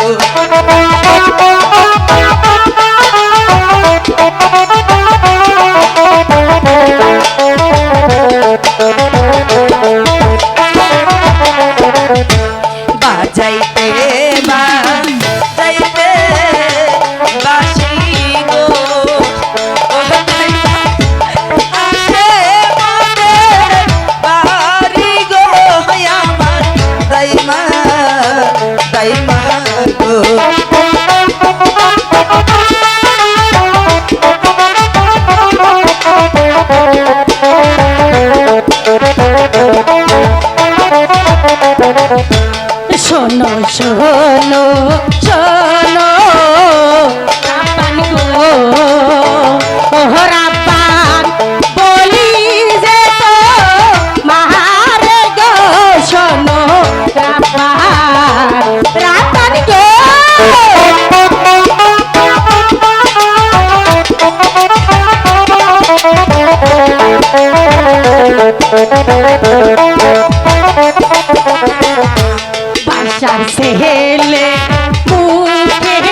Oh, শোনো শোনো শোনো রাপান গো ওহ রাপান বলি যে তো, মাহারে গো, শোনো রাপান রাপান গো Thank you. সেহেলে মুখে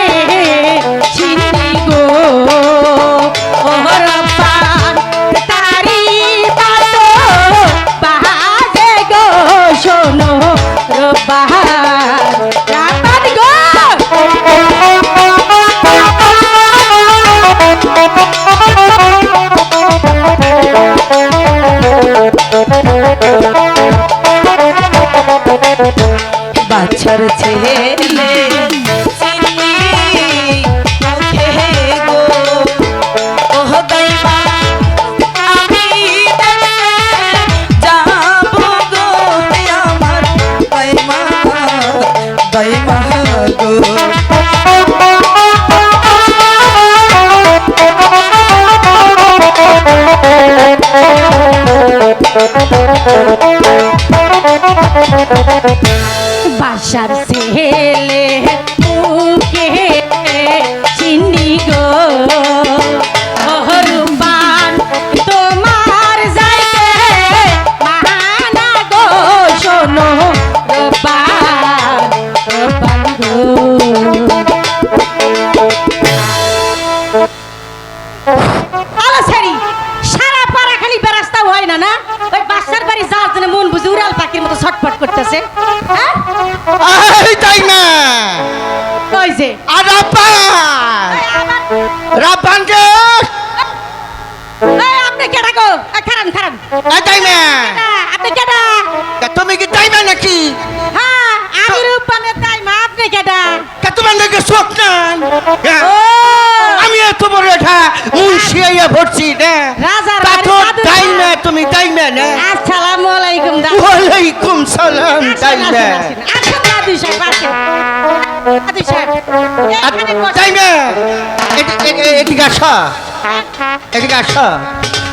পাখির মতো ছটফট করতেছে। হ্যাঁ? তাই না? ওই যে? আর রাব্বান! রাব্বান! যে এই, আপনি কেডা গো? এই, খারান খারান। এই তাই না? আপনি কেডা? তুমি কি তাই না নাকি? হ্যাঁ আমি রূপবানের তাই মা আপনি কেডা? তা তোমার নাকি শোক না? হ্যাঁ? আমি এত বড় এটা ভরছি না? দাদুর তাই না তুমি তাই না না? আসসালামু আলাইকুম দাদু। ওয়ালাইকুম সালাম এদি- এদি- এদিকে আসা। এদিকে আসা।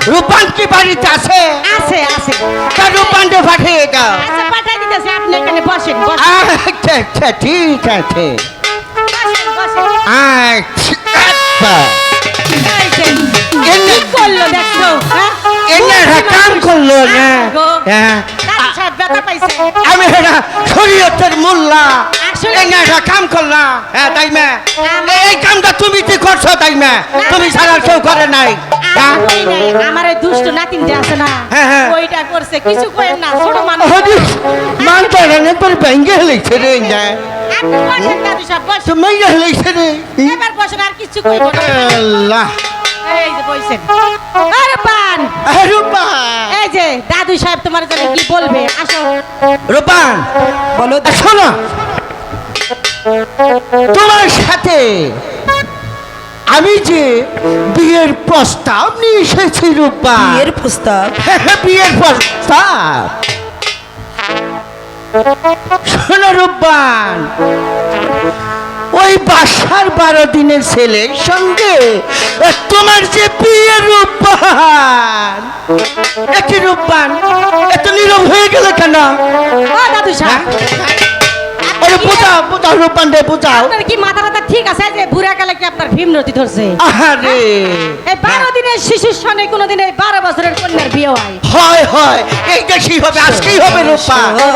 রূপান কি বাড়িতে আছে? আছে আছে। তা রূপানকে পাঠিয়ে দাও। আচ্ছা পাঠাই দিতেছি আপনি এখানে বসেন আচ্ছা আচ্ছা ঠিক আছে। আচ্ছা। কি করল দেখছ হ্যাঁ? এনারা কাম করল না। হ্যাঁ। ব্যথা পাইছে। আমি এটা শরীয়তের মোল্লা। এনারা কাম করলা। হ্যাঁ তাই মা। এই কামটা তুমি কি করছ তাই মা। তুমি ছাড়া কেউ করে নাই। হ্যাঁ? আমি কই নাই, আমার ওই দুষ্ট নাতিনটা আছে না হ্যাঁ, হ্যাঁ। ওইটা করছে। কিছু করেন না ছোট মানুষ। মানটা রানে পর হলেছে রে না রে। এবার আর কিছু কইব না। আল্লাহ। এই যে বসেন আরে পান এই যে দাদু সাহেব তোমার জন্য কি বলবে? আসো। রূপান বলো শোনো। তোমার সাথে আমি যে বিয়ের প্রস্তাব নিয়ে এসেছি রূপা বিয়ের প্রস্তাব? বিয়ের প্রস্তাব। শোনো রূপবান ওই বাসার বারো দিনের ছেলের সঙ্গে তোমার যে বিয়ে রূপবান একই রূপবান এত নীরব হয়ে গেল কেন? ও দাদু সাহেব। ওরে বোঝাও বোঝাও রূপবান রে বোঝাও। কি মাথা ব্যথা ঠিক আছে? যে বুড়া কালে কি আপনার ভীম নদী ধরছে? আহারে। এই বারো দিনের শিশুর সঙ্গে কোনোদিন এই বারো বছরের কন্যার বিয়ে হয়। হয় হয়। এই দেশেই হবে আজকেই হবে রূপা